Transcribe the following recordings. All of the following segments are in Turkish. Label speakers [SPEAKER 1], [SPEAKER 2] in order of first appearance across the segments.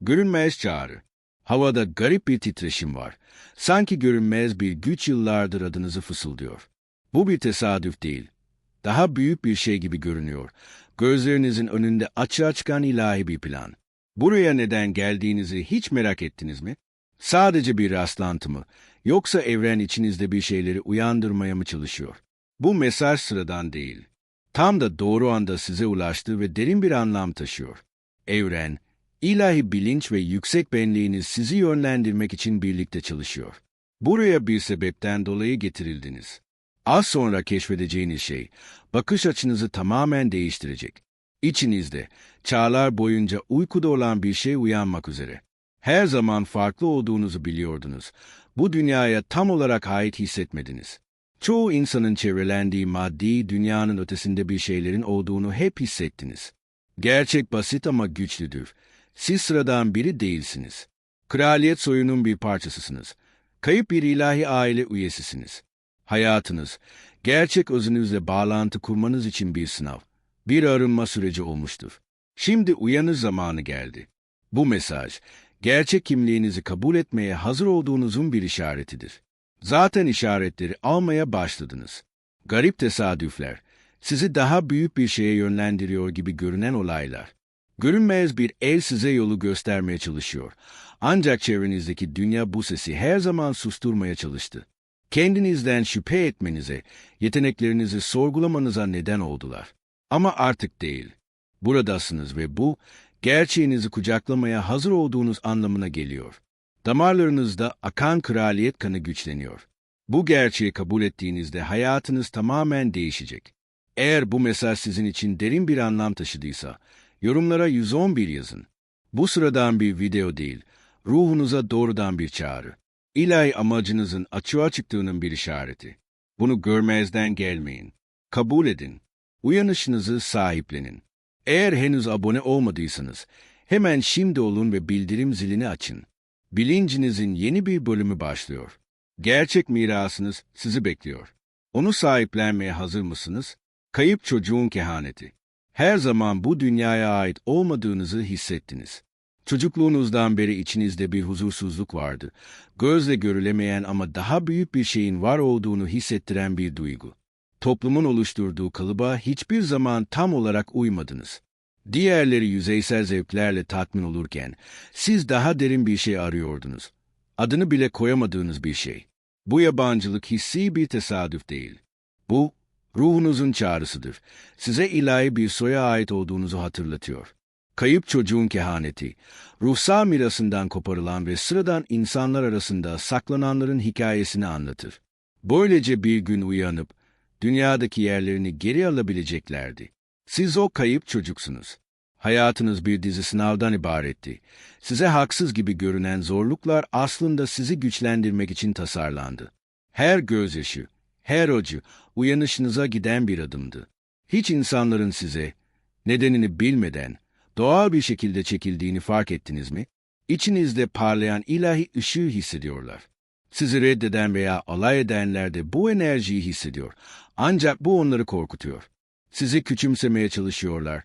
[SPEAKER 1] Görünmez çağrı. Havada garip bir titreşim var. Sanki görünmez bir güç yıllardır adınızı fısıldıyor. Bu bir tesadüf değil. Daha büyük bir şey gibi görünüyor. Gözlerinizin önünde açığa çıkan ilahi bir plan. Buraya neden geldiğinizi hiç merak ettiniz mi? Sadece bir rastlantı mı? Yoksa evren içinizde bir şeyleri uyandırmaya mı çalışıyor? Bu mesaj sıradan değil. Tam da doğru anda size ulaştı ve derin bir anlam taşıyor. Evren, ilahi bilinç ve yüksek benliğiniz sizi yönlendirmek için birlikte çalışıyor. Buraya bir sebepten dolayı getirildiniz. Az sonra keşfedeceğiniz şey, bakış açınızı tamamen değiştirecek. İçinizde, çağlar boyunca uykuda olan bir şey uyanmak üzere. Her zaman farklı olduğunuzu biliyordunuz. Bu dünyaya tam olarak ait hissetmediniz. Çoğu insanın çevrelendiği maddi dünyanın ötesinde bir şeylerin olduğunu hep hissettiniz. Gerçek basit ama güçlüdür. Siz sıradan biri değilsiniz. Kraliyet soyunun bir parçasısınız. Kayıp bir ilahi aile üyesisiniz. Hayatınız, gerçek özünüzle bağlantı kurmanız için bir sınav, bir arınma süreci olmuştur. Şimdi uyanış zamanı geldi. Bu mesaj, gerçek kimliğinizi kabul etmeye hazır olduğunuzun bir işaretidir. Zaten işaretleri almaya başladınız. Garip tesadüfler, sizi daha büyük bir şeye yönlendiriyor gibi görünen olaylar. Görünmez bir el size yolu göstermeye çalışıyor. Ancak çevrenizdeki dünya bu sesi her zaman susturmaya çalıştı. Kendinizden şüphe etmenize, yeteneklerinizi sorgulamanıza neden oldular. Ama artık değil. Buradasınız ve bu, gerçeğinizi kucaklamaya hazır olduğunuz anlamına geliyor. Damarlarınızda akan kraliyet kanı güçleniyor. Bu gerçeği kabul ettiğinizde hayatınız tamamen değişecek. Eğer bu mesaj sizin için derin bir anlam taşıdıysa, yorumlara 111 yazın. Bu sıradan bir video değil, ruhunuza doğrudan bir çağrı. İlahi amacınızın açığa çıktığının bir işareti. Bunu görmezden gelmeyin. Kabul edin. Uyanışınızı sahiplenin. Eğer henüz abone olmadıysanız, hemen şimdi olun ve bildirim zilini açın. Bilincinizin yeni bir bölümü başlıyor. Gerçek mirasınız sizi bekliyor. Onu sahiplenmeye hazır mısınız? Kayıp çocuğun kehaneti. Her zaman bu dünyaya ait olmadığınızı hissettiniz. Çocukluğunuzdan beri içinizde bir huzursuzluk vardı. Gözle görülemeyen ama daha büyük bir şeyin var olduğunu hissettiren bir duygu. Toplumun oluşturduğu kalıba hiçbir zaman tam olarak uymadınız. Diğerleri yüzeysel zevklerle tatmin olurken, siz daha derin bir şey arıyordunuz. Adını bile koyamadığınız bir şey. Bu yabancılık hissi bir tesadüf değil. Bu, ruhunuzun çağrısıdır. Size ilahi bir soya ait olduğunuzu hatırlatıyor. Kayıp çocuğun kehaneti, ruhsal mirasından koparılan ve sıradan insanlar arasında saklananların hikayesini anlatır. Böylece bir gün uyanıp, dünyadaki yerlerini geri alabileceklerdi. Siz o kayıp çocuksunuz. Hayatınız bir dizi sınavdan ibaretti. Size haksız gibi görünen zorluklar aslında sizi güçlendirmek için tasarlandı. Her gözyaşı, her acı uyanışınıza giden bir adımdı. Hiç insanların size, nedenini bilmeden, doğal bir şekilde çekildiğini fark ettiniz mi? İçinizde parlayan ilahi ışığı hissediyorlar. Sizi reddeden veya alay edenler de bu enerjiyi hissediyor. Ancak bu onları korkutuyor. Sizi küçümsemeye çalışıyorlar.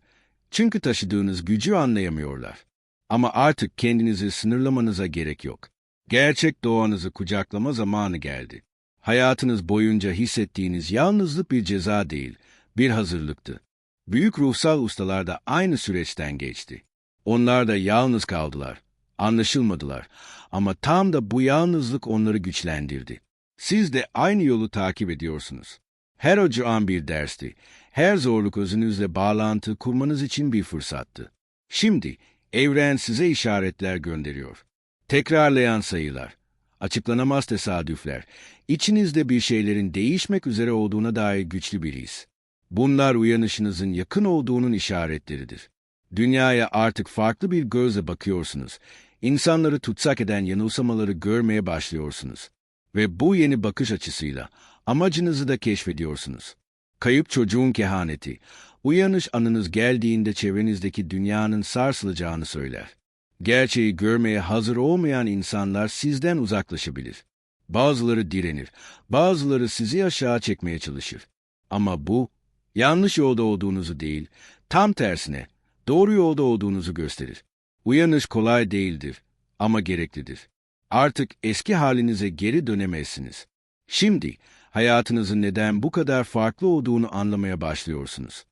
[SPEAKER 1] Çünkü taşıdığınız gücü anlayamıyorlar. Ama artık kendinizi sınırlamanıza gerek yok. Gerçek doğanızı kucaklama zamanı geldi. Hayatınız boyunca hissettiğiniz yalnızlık bir ceza değil, bir hazırlıktı. Büyük ruhsal ustalar da aynı süreçten geçti. Onlar da yalnız kaldılar, anlaşılmadılar ama tam da bu yalnızlık onları güçlendirdi. Siz de aynı yolu takip ediyorsunuz. Her an bir dersti, her zorluk özünüzle bağlantı kurmanız için bir fırsattı. Şimdi evren size işaretler gönderiyor. Tekrarlayan sayılar, açıklanamaz tesadüfler, içinizde bir şeylerin değişmek üzere olduğuna dair güçlü bir his. Bunlar uyanışınızın yakın olduğunun işaretleridir. Dünyaya artık farklı bir gözle bakıyorsunuz. İnsanları tutsak eden yanılsamaları görmeye başlıyorsunuz. Ve bu yeni bakış açısıyla amacınızı da keşfediyorsunuz. Kayıp çocuğun kehaneti, uyanış anınız geldiğinde çevrenizdeki dünyanın sarsılacağını söyler. Gerçeği görmeye hazır olmayan insanlar sizden uzaklaşabilir. Bazıları direnir, bazıları sizi aşağı çekmeye çalışır. Ama bu, yanlış yolda olduğunuzu değil, tam tersine doğru yolda olduğunuzu gösterir. Uyanış kolay değildir ama gereklidir. Artık eski halinize geri dönemezsiniz. Şimdi hayatınızın neden bu kadar farklı olduğunu anlamaya başlıyorsunuz.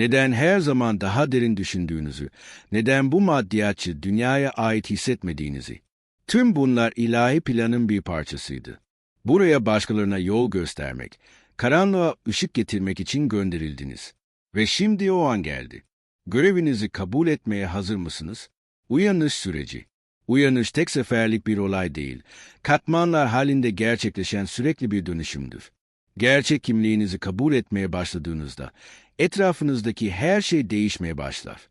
[SPEAKER 1] Neden her zaman daha derin düşündüğünüzü, neden bu maddiyatçı dünyaya ait hissetmediğinizi. Tüm bunlar ilahi planın bir parçasıydı. Buraya başkalarına yol göstermek, karanlığa ışık getirmek için gönderildiniz. Ve şimdi o an geldi. Görevinizi kabul etmeye hazır mısınız? Uyanış süreci. Uyanış tek seferlik bir olay değil, katmanlar halinde gerçekleşen sürekli bir dönüşümdür. Gerçek kimliğinizi kabul etmeye başladığınızda, etrafınızdaki her şey değişmeye başlar.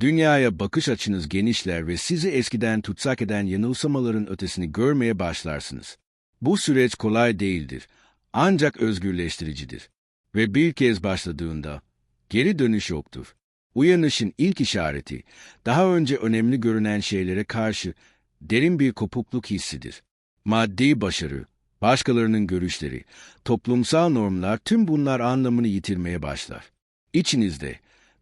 [SPEAKER 1] Dünyaya bakış açınız genişler ve sizi eskiden tutsak eden yanılsamaların ötesini görmeye başlarsınız. Bu süreç kolay değildir, ancak özgürleştiricidir. Ve bir kez başladığında, geri dönüş yoktur. Uyanışın ilk işareti, daha önce önemli görünen şeylere karşı derin bir kopukluk hissidir. Maddi başarı, başkalarının görüşleri, toplumsal normlar tüm bunlar anlamını yitirmeye başlar. İçinizde,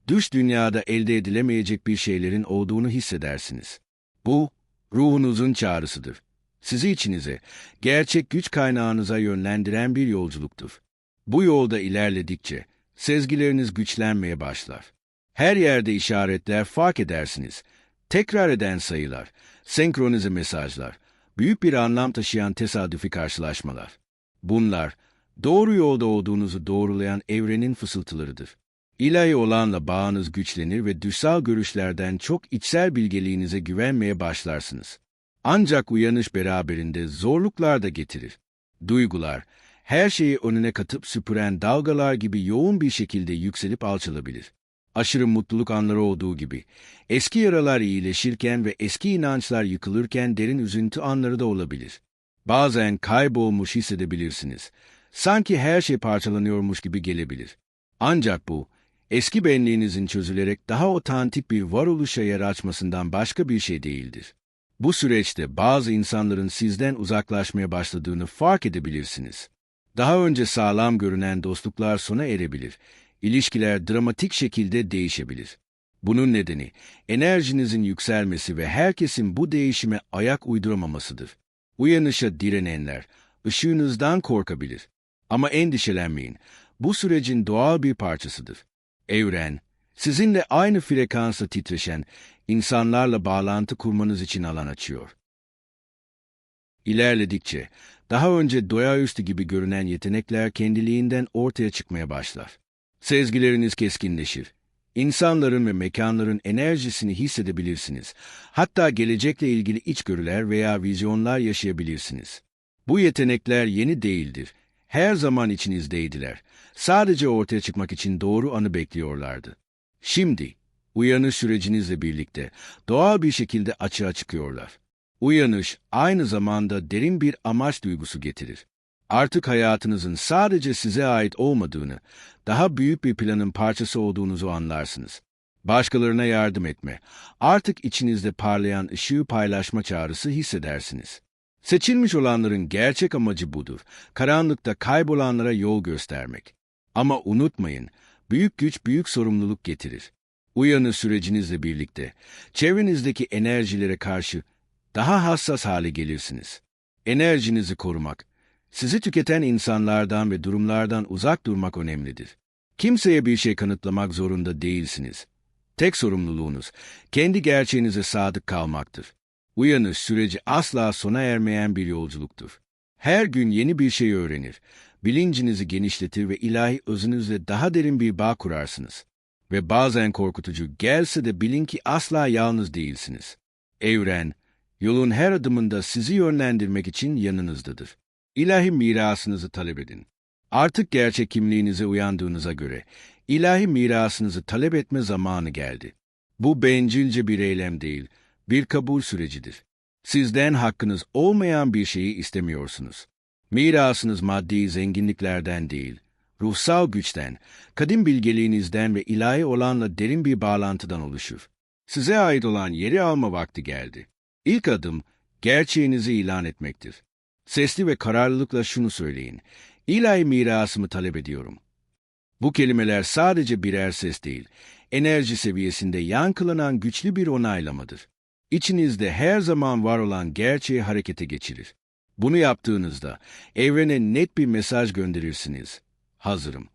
[SPEAKER 1] dış dünyada elde edilemeyecek bir şeylerin olduğunu hissedersiniz. Bu, ruhunuzun çağrısıdır. Sizi içinize, gerçek güç kaynağınıza yönlendiren bir yolculuktur. Bu yolda ilerledikçe, sezgileriniz güçlenmeye başlar. Her yerde işaretler fark edersiniz. Tekrar eden sayılar, senkronize mesajlar, büyük bir anlam taşıyan tesadüfi karşılaşmalar. Bunlar, doğru yolda olduğunuzu doğrulayan evrenin fısıltılarıdır. İlahi olanla bağınız güçlenir ve dışsal görüşlerden çok içsel bilgeliğinize güvenmeye başlarsınız. Ancak uyanış beraberinde zorluklar da getirir. Duygular, her şeyi önüne katıp süpüren dalgalar gibi yoğun bir şekilde yükselip alçalabilir aşırı mutluluk anları olduğu gibi, eski yaralar iyileşirken ve eski inançlar yıkılırken derin üzüntü anları da olabilir. Bazen kaybolmuş hissedebilirsiniz. Sanki her şey parçalanıyormuş gibi gelebilir. Ancak bu, eski benliğinizin çözülerek daha otantik bir varoluşa yer açmasından başka bir şey değildir. Bu süreçte bazı insanların sizden uzaklaşmaya başladığını fark edebilirsiniz. Daha önce sağlam görünen dostluklar sona erebilir ilişkiler dramatik şekilde değişebilir. Bunun nedeni enerjinizin yükselmesi ve herkesin bu değişime ayak uyduramamasıdır. Uyanışa direnenler ışığınızdan korkabilir. Ama endişelenmeyin. Bu sürecin doğal bir parçasıdır. Evren, sizinle aynı frekansa titreşen insanlarla bağlantı kurmanız için alan açıyor. İlerledikçe, daha önce doyaüstü gibi görünen yetenekler kendiliğinden ortaya çıkmaya başlar. Sezgileriniz keskinleşir. İnsanların ve mekanların enerjisini hissedebilirsiniz. Hatta gelecekle ilgili içgörüler veya vizyonlar yaşayabilirsiniz. Bu yetenekler yeni değildir. Her zaman içinizdeydiler. Sadece ortaya çıkmak için doğru anı bekliyorlardı. Şimdi, uyanış sürecinizle birlikte doğal bir şekilde açığa çıkıyorlar. Uyanış aynı zamanda derin bir amaç duygusu getirir artık hayatınızın sadece size ait olmadığını, daha büyük bir planın parçası olduğunuzu anlarsınız. Başkalarına yardım etme, artık içinizde parlayan ışığı paylaşma çağrısı hissedersiniz. Seçilmiş olanların gerçek amacı budur, karanlıkta kaybolanlara yol göstermek. Ama unutmayın, büyük güç büyük sorumluluk getirir. Uyanı sürecinizle birlikte, çevrenizdeki enerjilere karşı daha hassas hale gelirsiniz. Enerjinizi korumak, sizi tüketen insanlardan ve durumlardan uzak durmak önemlidir. Kimseye bir şey kanıtlamak zorunda değilsiniz. Tek sorumluluğunuz, kendi gerçeğinize sadık kalmaktır. Uyanış süreci asla sona ermeyen bir yolculuktur. Her gün yeni bir şey öğrenir, bilincinizi genişletir ve ilahi özünüzle daha derin bir bağ kurarsınız. Ve bazen korkutucu gelse de bilin ki asla yalnız değilsiniz. Evren, yolun her adımında sizi yönlendirmek için yanınızdadır. İlahi mirasınızı talep edin. Artık gerçek kimliğinize uyandığınıza göre ilahi mirasınızı talep etme zamanı geldi. Bu bencilce bir eylem değil, bir kabul sürecidir. Sizden hakkınız olmayan bir şeyi istemiyorsunuz. Mirasınız maddi zenginliklerden değil, ruhsal güçten, kadim bilgeliğinizden ve ilahi olanla derin bir bağlantıdan oluşur. Size ait olan yeri alma vakti geldi. İlk adım, gerçeğinizi ilan etmektir. Sesli ve kararlılıkla şunu söyleyin. İlahi mirasımı talep ediyorum. Bu kelimeler sadece birer ses değil, enerji seviyesinde yankılanan güçlü bir onaylamadır. İçinizde her zaman var olan gerçeği harekete geçirir. Bunu yaptığınızda evrene net bir mesaj gönderirsiniz. Hazırım.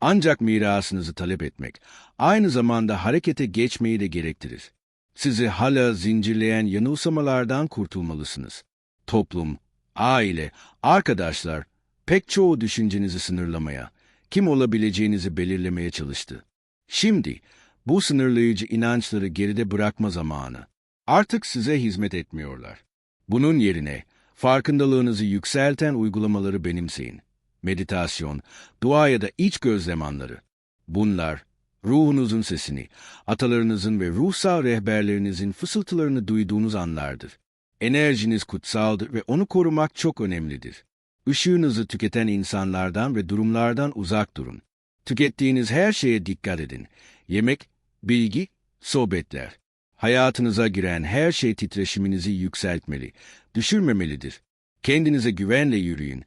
[SPEAKER 1] Ancak mirasınızı talep etmek aynı zamanda harekete geçmeyi de gerektirir. Sizi hala zincirleyen yanılsamalardan kurtulmalısınız. Toplum, aile, arkadaşlar pek çoğu düşüncenizi sınırlamaya, kim olabileceğinizi belirlemeye çalıştı. Şimdi bu sınırlayıcı inançları geride bırakma zamanı. Artık size hizmet etmiyorlar. Bunun yerine farkındalığınızı yükselten uygulamaları benimseyin. Meditasyon, dua ya da iç gözlem anları. Bunlar, ruhunuzun sesini, atalarınızın ve ruhsal rehberlerinizin fısıltılarını duyduğunuz anlardır. Enerjiniz kutsaldır ve onu korumak çok önemlidir. Işığınızı tüketen insanlardan ve durumlardan uzak durun. Tükettiğiniz her şeye dikkat edin. Yemek, bilgi, sohbetler. Hayatınıza giren her şey titreşiminizi yükseltmeli, düşürmemelidir. Kendinize güvenle yürüyün.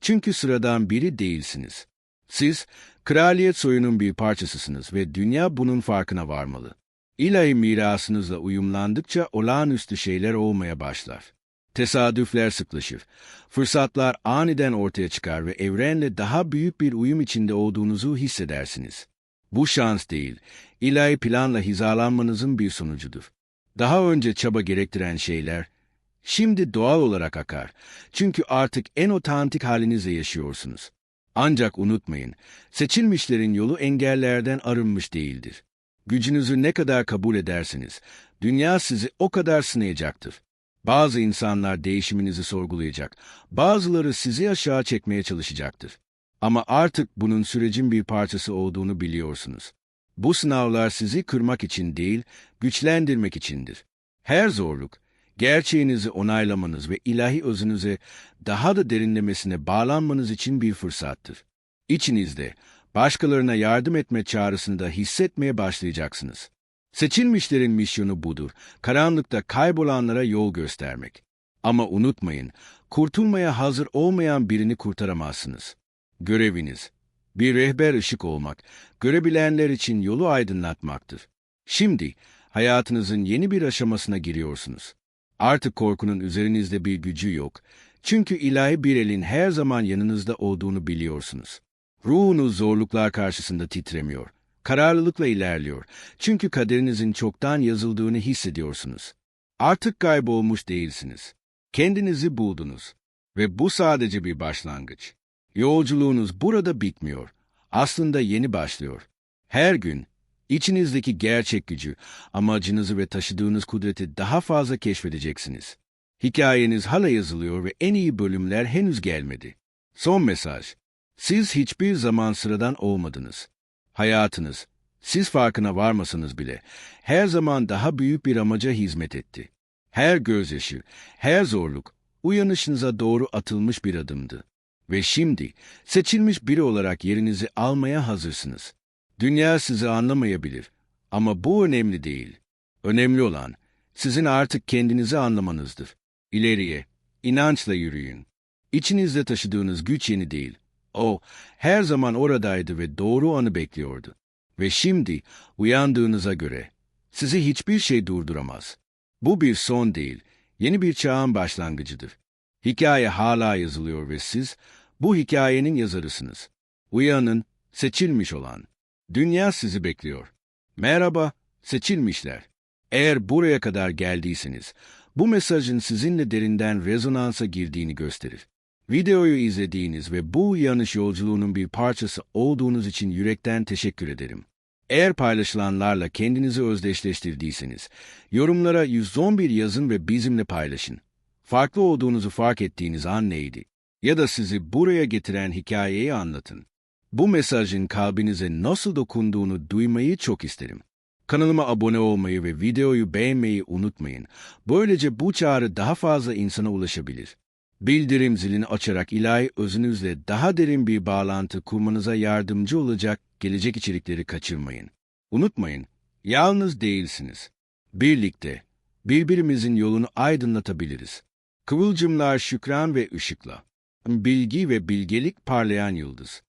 [SPEAKER 1] Çünkü sıradan biri değilsiniz. Siz, kraliyet soyunun bir parçasısınız ve dünya bunun farkına varmalı. İlahi mirasınızla uyumlandıkça olağanüstü şeyler olmaya başlar. Tesadüfler sıklaşır. Fırsatlar aniden ortaya çıkar ve evrenle daha büyük bir uyum içinde olduğunuzu hissedersiniz. Bu şans değil, ilahi planla hizalanmanızın bir sonucudur. Daha önce çaba gerektiren şeyler, şimdi doğal olarak akar. Çünkü artık en otantik halinizle yaşıyorsunuz. Ancak unutmayın, seçilmişlerin yolu engellerden arınmış değildir. Gücünüzü ne kadar kabul edersiniz, dünya sizi o kadar sınayacaktır. Bazı insanlar değişiminizi sorgulayacak, bazıları sizi aşağı çekmeye çalışacaktır. Ama artık bunun sürecin bir parçası olduğunu biliyorsunuz. Bu sınavlar sizi kırmak için değil, güçlendirmek içindir. Her zorluk, gerçeğinizi onaylamanız ve ilahi özünüze daha da derinlemesine bağlanmanız için bir fırsattır. İçinizde, başkalarına yardım etme çağrısını da hissetmeye başlayacaksınız. Seçilmişlerin misyonu budur, karanlıkta kaybolanlara yol göstermek. Ama unutmayın, kurtulmaya hazır olmayan birini kurtaramazsınız. Göreviniz, bir rehber ışık olmak, görebilenler için yolu aydınlatmaktır. Şimdi, hayatınızın yeni bir aşamasına giriyorsunuz. Artık korkunun üzerinizde bir gücü yok. Çünkü ilahi bir elin her zaman yanınızda olduğunu biliyorsunuz. Ruhunuz zorluklar karşısında titremiyor. Kararlılıkla ilerliyor. Çünkü kaderinizin çoktan yazıldığını hissediyorsunuz. Artık kaybolmuş değilsiniz. Kendinizi buldunuz. Ve bu sadece bir başlangıç. Yolculuğunuz burada bitmiyor. Aslında yeni başlıyor. Her gün içinizdeki gerçek gücü, amacınızı ve taşıdığınız kudreti daha fazla keşfedeceksiniz. Hikayeniz hala yazılıyor ve en iyi bölümler henüz gelmedi. Son mesaj. Siz hiçbir zaman sıradan olmadınız. Hayatınız, siz farkına varmasanız bile, her zaman daha büyük bir amaca hizmet etti. Her gözyaşı, her zorluk, uyanışınıza doğru atılmış bir adımdı. Ve şimdi seçilmiş biri olarak yerinizi almaya hazırsınız. Dünya sizi anlamayabilir ama bu önemli değil. Önemli olan sizin artık kendinizi anlamanızdır. İleriye, inançla yürüyün. İçinizde taşıdığınız güç yeni değil. O her zaman oradaydı ve doğru anı bekliyordu. Ve şimdi uyandığınıza göre sizi hiçbir şey durduramaz. Bu bir son değil, yeni bir çağın başlangıcıdır. Hikaye hala yazılıyor ve siz bu hikayenin yazarısınız. Uyanın, seçilmiş olan. Dünya sizi bekliyor. Merhaba, seçilmişler. Eğer buraya kadar geldiyseniz, bu mesajın sizinle derinden rezonansa girdiğini gösterir. Videoyu izlediğiniz ve bu yanış yolculuğunun bir parçası olduğunuz için yürekten teşekkür ederim. Eğer paylaşılanlarla kendinizi özdeşleştirdiyseniz, yorumlara 111 yazın ve bizimle paylaşın. Farklı olduğunuzu fark ettiğiniz an neydi? Ya da sizi buraya getiren hikayeyi anlatın. Bu mesajın kalbinize nasıl dokunduğunu duymayı çok isterim. Kanalıma abone olmayı ve videoyu beğenmeyi unutmayın. Böylece bu çağrı daha fazla insana ulaşabilir. Bildirim zilini açarak ilahi özünüzle daha derin bir bağlantı kurmanıza yardımcı olacak gelecek içerikleri kaçırmayın. Unutmayın, yalnız değilsiniz. Birlikte, birbirimizin yolunu aydınlatabiliriz. Kıvılcımlar şükran ve ışıkla. Bilgi ve bilgelik parlayan yıldız.